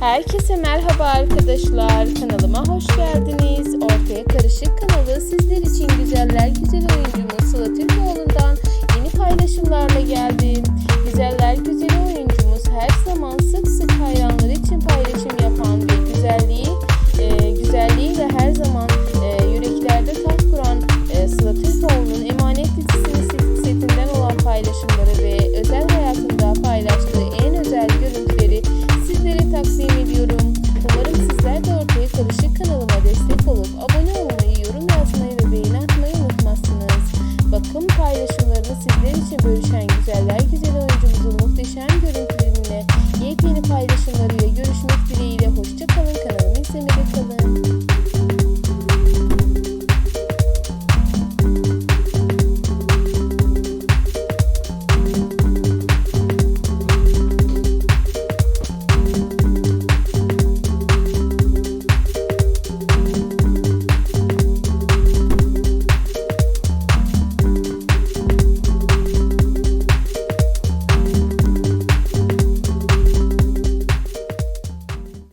Herkese merhaba arkadaşlar. Kanalıma hoş geldiniz. Ortaya Karışık kanalı sizler paylaşımlarını sizler için bölüşen güzeller güzel oyuncumuzun muhteşem görüntülerine yepyeni paylaşımları